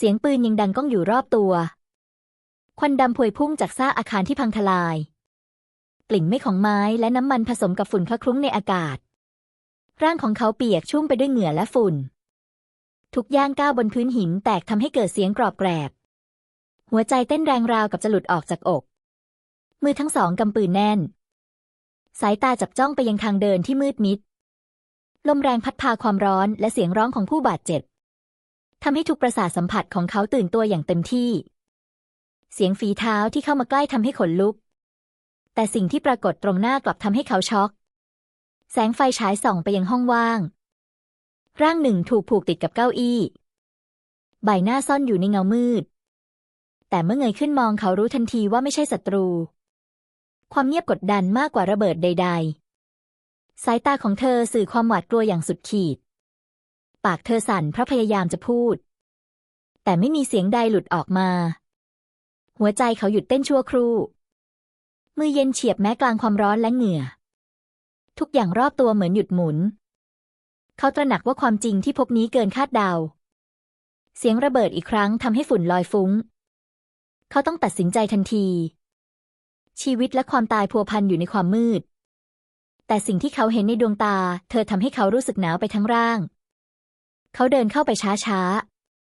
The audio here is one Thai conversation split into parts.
เสียงปืนยังดังก้องอยู่รอบตัว ควันดำพวยพุ่งจากซากอาคารที่พังทลาย กลิ่นไม่ของไม้และน้ำมันผสมกับฝุ่นคละคลุ้งในอากาศ ร่างของเขาเปียกชุ่มไปด้วยเหงื่อและฝุ่น ทุกย่างก้าวบนพื้นหินแตกทำให้เกิดเสียงกรอบแกรบ หัวใจเต้นแรงราวกับจะหลุดออกจากอก มือทั้งสองกำปืนแน่น สายตาจับจ้องไปยังทางเดินที่มืดมิด ลมแรงพัดพาความร้อนและเสียงร้องของผู้บาดเจ็บ ทำให้ทุกประสาทสัมผัสของเขาตื่นตัวอย่างเต็มที่ เสียงฝีเท้าที่เข้ามาใกล้ทำให้ขนลุก แต่สิ่งที่ปรากฏตรงหน้ากลับทำให้เขาช็อก แสงไฟฉายส่องไปยังห้องว่าง ร่างหนึ่งถูกผูกติดกับเก้าอี้ ใบหน้าซ่อนอยู่ในเงามืด แต่เมื่อเงยขึ้นมองเขารู้ทันทีว่าไม่ใช่ศัตรู ความเงียบกดดันมากกว่าระเบิดใด ๆ สายตาของเธอสื่อความหวาดกลัวอย่างสุดขีด ปากเธอสั่นเพราะพยายามจะพูด แต่ไม่มีเสียงใดหลุดออกมา หัวใจเขาหยุดเต้นชั่วครู่ มือเย็นเฉียบแม้กลางความร้อนและเหงื่อ ทุกอย่างรอบตัวเหมือนหยุดหมุน เขาตระหนักว่าความจริงที่พบนี้เกินคาดเดา เสียงระเบิดอีกครั้งทำให้ฝุ่นลอยฟุ้ง เขาต้องตัดสินใจทันที ชีวิตและความตายพัวพันอยู่ในความมืดแต่สิ่งที่เขาเห็นในดวงตา เธอทำให้เขารู้สึกหนาวไปทั้งร่าง เขาเดินเข้าไปช้า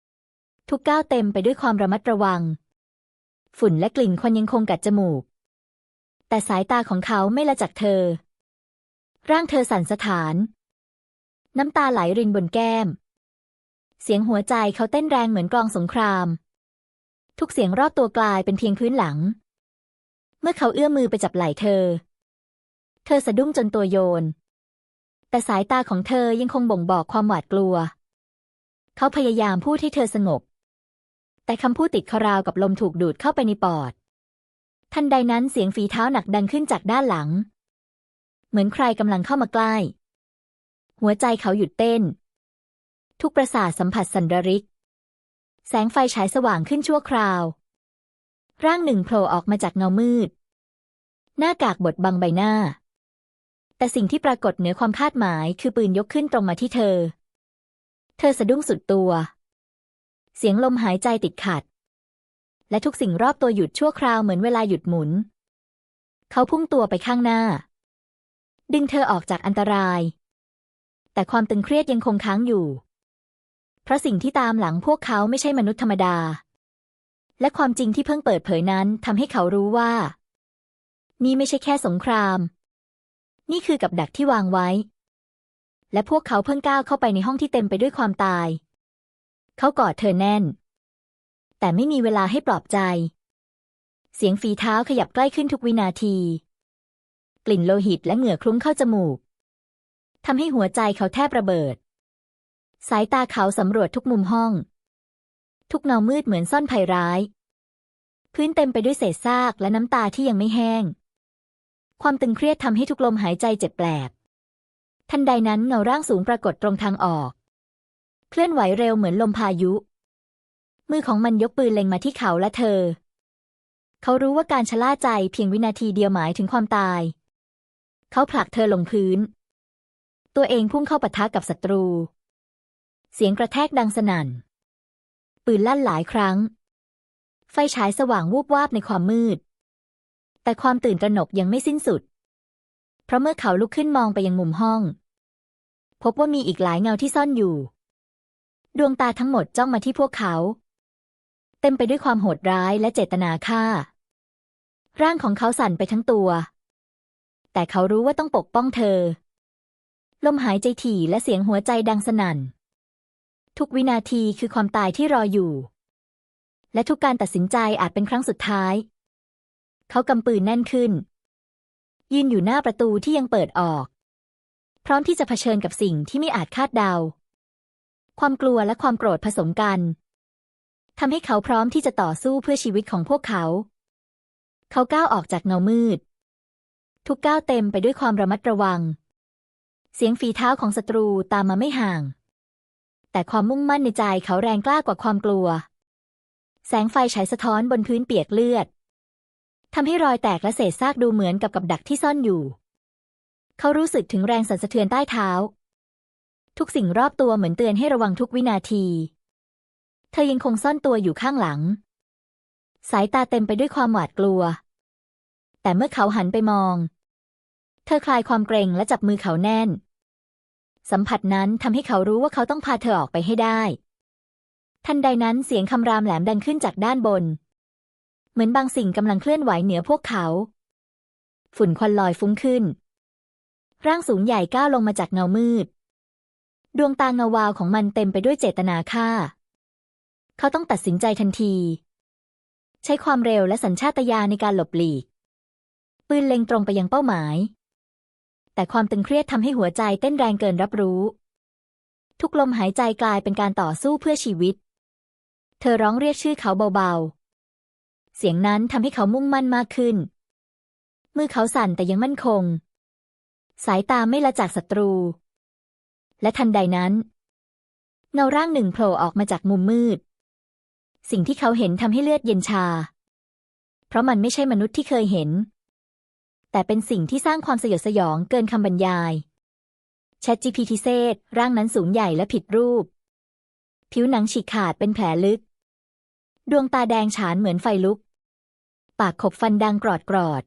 ๆ ทุกก้าวเต็มไปด้วยความระมัดระวัง ฝุ่นและกลิ่นควันยังคงกัดจมูก แต่สายตาของเขาไม่ละจากเธอ ร่างเธอสั่นสะท้าน น้ำตาไหลรินบนแก้ม เสียงหัวใจเขาเต้นแรงเหมือนกลองสงคราม ทุกเสียงรอบตัวกลายเป็นเพียงพื้นหลัง เมื่อเขาเอื้อมมือไปจับไหล่เธอ เธอสะดุ้งจนตัวโยนแต่สายตาของเธอยังคงบ่งบอกความหวาดกลัว เขาพยายามพูดให้เธอสงบ แต่คำพูดติดคาราวกับลมถูกดูดเข้าไปในปอด ทันใดนั้นเสียงฝีเท้าหนักดังขึ้นจากด้านหลัง เหมือนใครกำลังเข้ามาใกล้ หัวใจเขาหยุดเต้น ทุกประสาทสัมผัสสันระริก แสงไฟฉายสว่างขึ้นชั่วคราว ร่างหนึ่งโผล่ออกมาจากเงามืด หน้ากากบดบังใบหน้า แต่สิ่งที่ปรากฏเหนือความคาดหมายคือปืนยกขึ้นตรงมาที่เธอ เธอสะดุ้งสุดตัว เสียงลมหายใจติดขัด และทุกสิ่งรอบตัวหยุดชั่วคราวเหมือนเวลาหยุดหมุน เขาพุ่งตัวไปข้างหน้า ดึงเธอออกจากอันตราย แต่ความตึงเครียดยังคงค้างอยู่ เพราะสิ่งที่ตามหลังพวกเขาไม่ใช่มนุษย์ธรรมดา และความจริงที่เพิ่งเปิดเผยนั้นทำให้เขารู้ว่า นี่ไม่ใช่แค่สงคราม นี่คือกับดักที่วางไว้ และพวกเขาเพิ่งก้าวเข้าไปในห้องที่เต็มไปด้วยความตาย เขากอดเธอแน่น แต่ไม่มีเวลาให้ปลอบใจ เสียงฝีเท้าขยับใกล้ขึ้นทุกวินาที กลิ่นโลหิตและเหงื่อคลุ้งเข้าจมูกทำให้หัวใจเขาแทบระเบิด สายตาเขาสำรวจทุกมุมห้อง ทุกเงามืดเหมือนซ่อนภัยร้าย พื้นเต็มไปด้วยเศษซากและน้ำตาที่ยังไม่แห้ง ความตึงเครียดทำให้ทุกลมหายใจเจ็บแปลบ ทันใดนั้นเงาร่างสูงปรากฏตรงทางออก เคลื่อนไหวเร็วเหมือนลมพายุ มือของมันยกปืนเล็งมาที่เขาและเธอ เขารู้ว่าการชะล่าใจเพียงวินาทีเดียวหมายถึงความตาย เขาผลักเธอลงพื้น ตัวเองพุ่งเข้าปะทะกับศัตรู เสียงกระแทกดังสนั่น ปืนลั่นหลายครั้ง ไฟฉายสว่างวูบวาบในความมืด แต่ความตื่นตระหนกยังไม่สิ้นสุด เพราะเมื่อเขาลุกขึ้นมองไปยังมุมห้อง พบว่ามีอีกหลายเงาที่ซ่อนอยู่ ดวงตาทั้งหมดจ้องมาที่พวกเขา เต็มไปด้วยความโหดร้ายและเจตนาฆ่า ร่างของเขาสั่นไปทั้งตัว แต่เขารู้ว่าต้องปกป้องเธอ ลมหายใจถี่และเสียงหัวใจดังสนั่น ทุกวินาทีคือความตายที่รออยู่ และทุกการตัดสินใจอาจเป็นครั้งสุดท้าย เขากำปืนแน่นขึ้น ยืนอยู่หน้าประตูที่ยังเปิดออก พร้อมที่จะเผชิญกับสิ่งที่ไม่อาจคาดเดา ความกลัวและความโกรธผสมกันทำให้เขาพร้อมที่จะต่อสู้เพื่อชีวิตของพวกเขา เขาก้าวออกจากเงามืด ทุกก้าวเต็มไปด้วยความระมัดระวัง เสียงฝีเท้าของศัตรูตามมาไม่ห่าง แต่ความมุ่งมั่นในใจเขาแรงกล้ากว่าความกลัว แสงไฟฉายสะท้อนบนพื้นเปียกเลือด ทำให้รอยแตกและเศษซากดูเหมือนกับกับดักที่ซ่อนอยู่ เขารู้สึกถึงแรงสั่นสะเทือนใต้เท้า ทุกสิ่งรอบตัวเหมือนเตือนให้ระวังทุกวินาที เธอยังคงซ่อนตัวอยู่ข้างหลัง สายตาเต็มไปด้วยความหวาดกลัว แต่เมื่อเขาหันไปมอง เธอคลายความเกรงและจับมือเขาแน่น สัมผัสนั้นทำให้เขารู้ว่าเขาต้องพาเธอออกไปให้ได้ ทันใดนั้นเสียงคำรามแหลมดังขึ้นจากด้านบน เหมือนบางสิ่งกำลังเคลื่อนไหวเหนือพวกเขา ฝุ่นควันลอยฟุ้งขึ้น ร่างสูงใหญ่ก้าวลงมาจากเงามืด ดวงตาเงาวาวของมันเต็มไปด้วยเจตนาฆ่า เขาต้องตัดสินใจทันที ใช้ความเร็วและสัญชาตญาณในการหลบหลีก ปืนเล็งตรงไปยังเป้าหมาย แต่ความตึงเครียดทำให้หัวใจเต้นแรงเกินรับรู้ ทุกลมหายใจกลายเป็นการต่อสู้เพื่อชีวิต เธอร้องเรียกชื่อเขาเบาๆ เสียงนั้นทำให้เขามุ่งมั่นมากขึ้น มือเขาสั่นแต่ยังมั่นคง สายตาไม่ละจากศัตรู และทันใดนั้น เงาร่างหนึ่งโผล่ออกมาจากมุมมืด สิ่งที่เขาเห็นทำให้เลือดเย็นชา เพราะมันไม่ใช่มนุษย์ที่เคยเห็น แต่เป็นสิ่งที่สร้างความสยดสยองเกินคำบรรยาย ChatGPT เซตร่างนั้นสูงใหญ่และผิดรูป ผิวหนังฉีกขาดเป็นแผลลึก ดวงตาแดงฉานเหมือนไฟลุก ปากขบฟันดังกรอดกรอด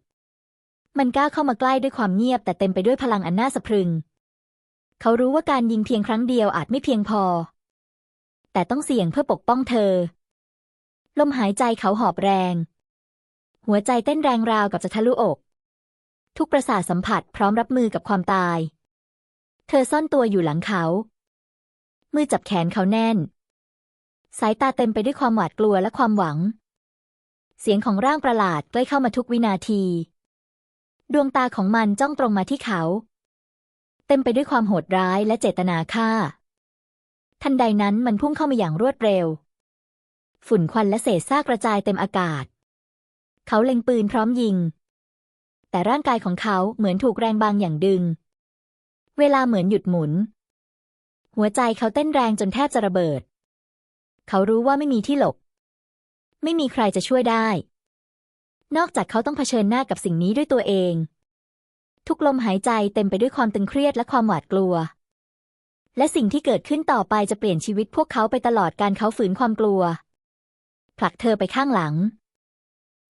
มันก้าเข้ามาใกล้ด้วยความเงียบแต่เต็มไปด้วยพลังอันน่าสะพรึง เขารู้ว่าการยิงเพียงครั้งเดียวอาจไม่เพียงพอ แต่ต้องเสี่ยงเพื่อปกป้องเธอ ลมหายใจเขาหอบแรง หัวใจเต้นแรงราวกับจะทะลุอก ทุกประสาทสัมผัสพร้อมรับมือกับความตาย เธอซ่อนตัวอยู่หลังเขา มือจับแขนเขาแน่น สายตาเต็มไปด้วยความหวาดกลัวและความหวัง เสียงของร่างประหลาดใกล้เข้ามาทุกวินาที ดวงตาของมันจ้องตรงมาที่เขา เต็มไปด้วยความโหดร้ายและเจตนาฆ่า ทันใดนั้นมันพุ่งเข้ามาอย่างรวดเร็ว ฝุ่นควันและเศษซากกระจายเต็มอากาศ เขาเล็งปืนพร้อมยิง แต่ร่างกายของเขาเหมือนถูกแรงบางอย่างดึง เวลาเหมือนหยุดหมุน หัวใจเขาเต้นแรงจนแทบจะระเบิด เขารู้ว่าไม่มีที่หลบ ไม่มีใครจะช่วยได้ นอกจากเขาต้องเผชิญหน้ากับสิ่งนี้ด้วยตัวเอง ทุกลมหายใจเต็มไปด้วยความตึงเครียดและความหวาดกลัว และสิ่งที่เกิดขึ้นต่อไปจะเปลี่ยนชีวิตพวกเขาไปตลอดการเขาฝืนความกลัว ผลักเธอไปข้างหลัง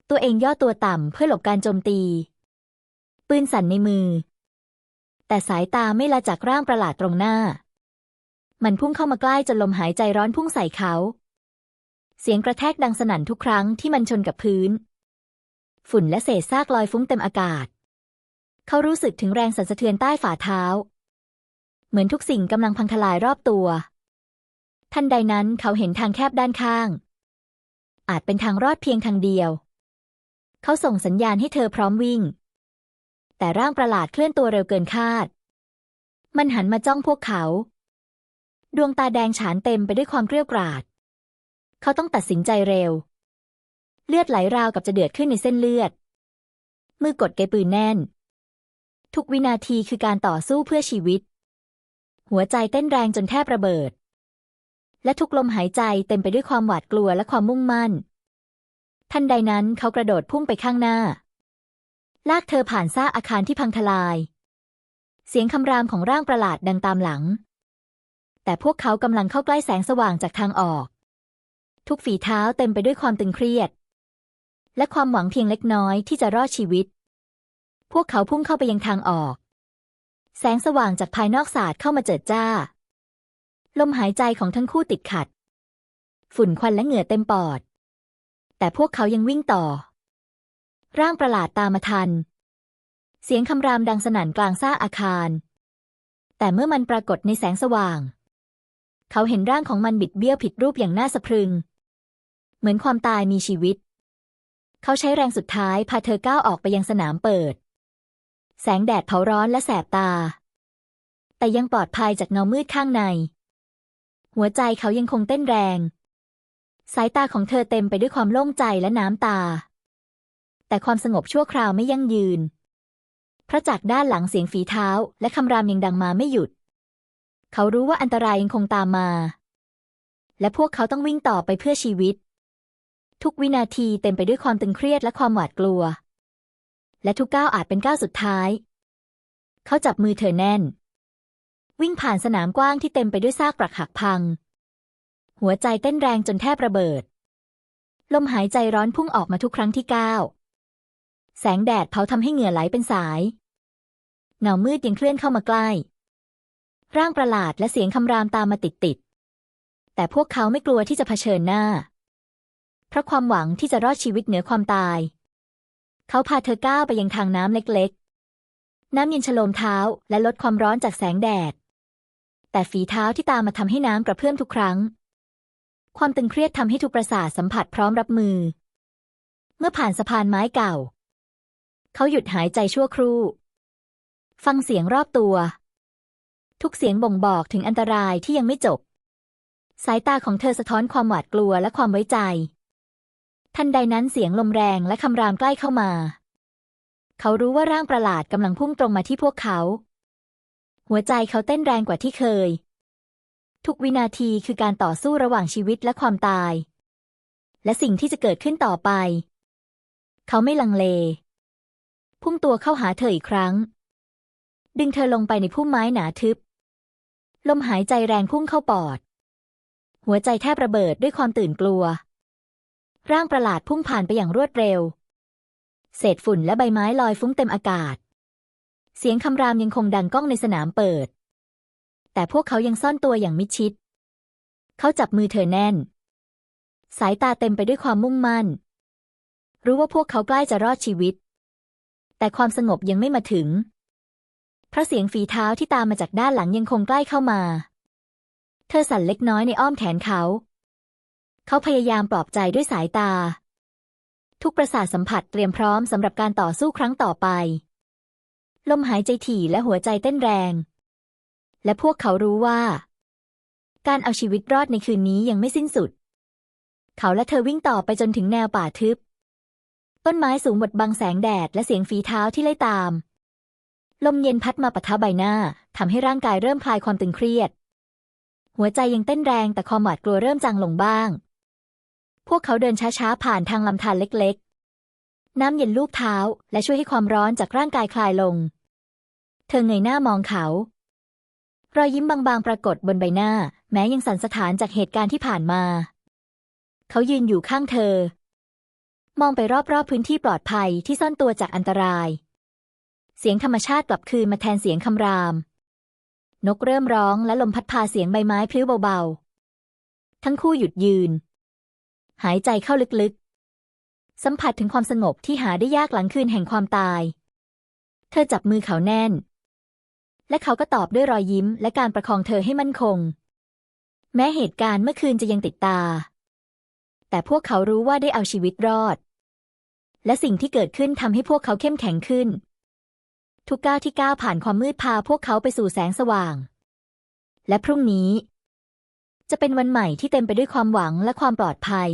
ตัวเองย่อตัวต่ำเพื่อหลบการโจมตี ปืนสั่นในมือ แต่สายตาไม่ละจากร่างประหลาดตรงหน้า มันพุ่งเข้ามาใกล้จนลมหายใจร้อนพุ่งใส่เขา เสียงกระแทกดังสนั่นทุกครั้งที่มันชนกับพื้น ฝุ่นและเศษซากลอยฟุ้งเต็มอากาศ เขารู้สึกถึงแรงสั่นสะเทือนใต้ฝ่าเท้า เหมือนทุกสิ่งกำลังพังทลายรอบตัว ทันใดนั้นเขาเห็นทางแคบด้านข้าง อาจเป็นทางรอดเพียงทางเดียว เขาส่งสัญญาณให้เธอพร้อมวิ่ง แต่ร่างประหลาดเคลื่อนตัวเร็วเกินคาด มันหันมาจ้องพวกเขา ดวงตาแดงฉานเต็มไปด้วยความเกรียวกราด เขาต้องตัดสินใจเร็ว เลือดไหลราวกับจะเดือดขึ้นในเส้นเลือด มือกดเกยปืนแน่น ทุกวินาทีคือการต่อสู้เพื่อชีวิต หัวใจเต้นแรงจนแทบระเบิด และทุกลมหายใจเต็มไปด้วยความหวาดกลัวและความมุ่งมั่น ทันใดนั้นเขากระโดดพุ่งไปข้างหน้า ลากเธอผ่านซากอาคารที่พังทลาย เสียงคำรามของร่างประหลาดดังตามหลังแต่พวกเขากำลังเข้าใกล้แสงสว่างจากทางออก ทุกฝีเท้าเต็มไปด้วยความตึงเครียด และความหวังเพียงเล็กน้อยที่จะรอดชีวิต พวกเขาพุ่งเข้าไปยังทางออก แสงสว่างจากภายนอกสาดเข้ามาเจิดจ้า ลมหายใจของทั้งคู่ติดขัด ฝุ่นควันและเหงื่อเต็มปอด แต่พวกเขายังวิ่งต่อ ร่างประหลาดตามมาทัน เสียงคำรามดังสนั่นกลางซ่าอาคาร แต่เมื่อมันปรากฏในแสงสว่างเขาเห็นร่างของมันบิดเบี้ยวผิดรูปอย่างน่าสะพรึง เหมือนความตายมีชีวิต เขาใช้แรงสุดท้ายพาเธอก้าวออกไปยังสนามเปิด แสงแดดเผาร้อนและแสบตา แต่ยังปลอดภัยจากเงามืดข้างใน หัวใจเขายังคงเต้นแรง สายตาของเธอเต็มไปด้วยความโล่งใจและน้ำตา แต่ความสงบชั่วคราวไม่ยั่งยืนเพราะจากด้านหลังเสียงฝีเท้า และคำรามยังดังมาไม่หยุด เขารู้ว่าอันตรายยังคงตามมา และพวกเขาต้องวิ่งต่อไปเพื่อชีวิต ทุกวินาทีเต็มไปด้วยความตึงเครียดและความหวาดกลัว และทุกก้าวอาจเป็นก้าวสุดท้าย เขาจับมือเธอแน่น วิ่งผ่านสนามกว้างที่เต็มไปด้วยซากปรักหักพัง หัวใจเต้นแรงจนแทบระเบิด ลมหายใจร้อนพุ่งออกมาทุกครั้งที่ก้าว แสงแดดเผาทำให้เหงื่อไหลเป็นสาย เงามืดยังเคลื่อนเข้ามาใกล้ ร่างประหลาดและเสียงคำรามตามมาติดๆแต่พวกเขาไม่กลัวที่จะเผชิญหน้า เพราะความหวังที่จะรอดชีวิตเหนือความตาย เขาพาเธอก้าวไปยังทางน้ำเล็กๆ น้ำเย็นฉโลมเท้าและลดความร้อนจากแสงแดด แต่ฝีเท้าที่ตามมาทำให้น้ำกระเพื่อมทุกครั้ง ความตึงเครียดทำให้ทุกประสาทสัมผัสพร้อมรับมือ เมื่อผ่านสะพานไม้เก่า เขาหยุดหายใจชั่วครู่ ฟังเสียงรอบตัว ทุกเสียงบ่งบอกถึงอันตรายที่ยังไม่จบ สายตาของเธอสะท้อนความหวาดกลัวและความไว้ใจ ทันใดนั้นเสียงลมแรงและคำรามใกล้เข้ามา เขารู้ว่าร่างประหลาดกำลังพุ่งตรงมาที่พวกเขา หัวใจเขาเต้นแรงกว่าที่เคย ทุกวินาทีคือการต่อสู้ระหว่างชีวิตและความตาย และสิ่งที่จะเกิดขึ้นต่อไป เขาไม่ลังเล พุ่งตัวเข้าหาเธออีกครั้ง ดึงเธอลงไปในพุ่มไม้หนาทึบ ลมหายใจแรงพุ่งเข้าปอด หัวใจแทบระเบิดด้วยความตื่นกลัว ร่างประหลาดพุ่งผ่านไปอย่างรวดเร็ว เศษฝุ่นและใบไม้ลอยฟุ้งเต็มอากาศ เสียงคำรามยังคงดังก้องในสนามเปิด แต่พวกเขายังซ่อนตัวอย่างมิดชิด เขาจับมือเธอแน่น สายตาเต็มไปด้วยความมุ่งมั่น รู้ว่าพวกเขาใกล้จะรอดชีวิต แต่ความสงบยังไม่มาถึง เพราะเสียงฝีเท้าที่ตามมาจากด้านหลังยังคงใกล้เข้ามา เธอสั่นเล็กน้อยในอ้อมแขนเขา เขาพยายามปลอบใจด้วยสายตา ทุกประสาทสัมผัสเตรียมพร้อมสำหรับการต่อสู้ครั้งต่อไป ลมหายใจถี่และหัวใจเต้นแรง และพวกเขารู้ว่า การเอาชีวิตรอดในคืนนี้ยังไม่สิ้นสุด เขาและเธอวิ่งต่อไปจนถึงแนวป่าทึบ ต้นไม้สูงบดบังแสงแดดและเสียงฝีเท้าที่ไล่ตาม ลมเย็นพัดมาปะทะใบหน้าทำให้ร่างกายเริ่มคลายความตึงเครียดหัวใจยังเต้นแรงแต่ความหวาดกลัวเริ่มจางลงบ้าง พวกเขาเดินช้าๆ ผ่านทางลำธารเล็กๆ น้ำเย็นลูบเท้า และช่วยให้ความร้อนจากร่างกายคลายลง เธอเงยหน้ามองเขา รอยยิ้มบางๆ ปรากฏบนใบหน้า แม้ยังสั่นสะท้านจากเหตุการณ์ที่ผ่านมา เขายืนอยู่ข้างเธอ มองไปรอบๆ พื้นที่ปลอดภัยที่ซ่อนตัวจากอันตราย เสียงธรรมชาติกลับคืนมาแทนเสียงคำราม นกเริ่มร้องและลมพัดพาเสียงใบไม้พลิ้วเบาๆ ทั้งคู่หยุดยืน หายใจเข้าลึกๆ สัมผัสถึงความสงบที่หาได้ยากหลังคืนแห่งความตาย เธอจับมือเขาแน่น และเขาก็ตอบด้วยรอยยิ้มและการประคองเธอให้มั่นคง แม้เหตุการณ์เมื่อคืนจะยังติดตา แต่พวกเขารู้ว่าได้เอาชีวิตรอด และสิ่งที่เกิดขึ้นทำให้พวกเขาเข้มแข็งขึ้น ทุกก้าวที่ก้าวผ่านความมืดพาพวกเขาไปสู่แสงสว่าง และพรุ่งนี้จะเป็นวันใหม่ที่เต็มไปด้วยความหวังและความปลอดภัย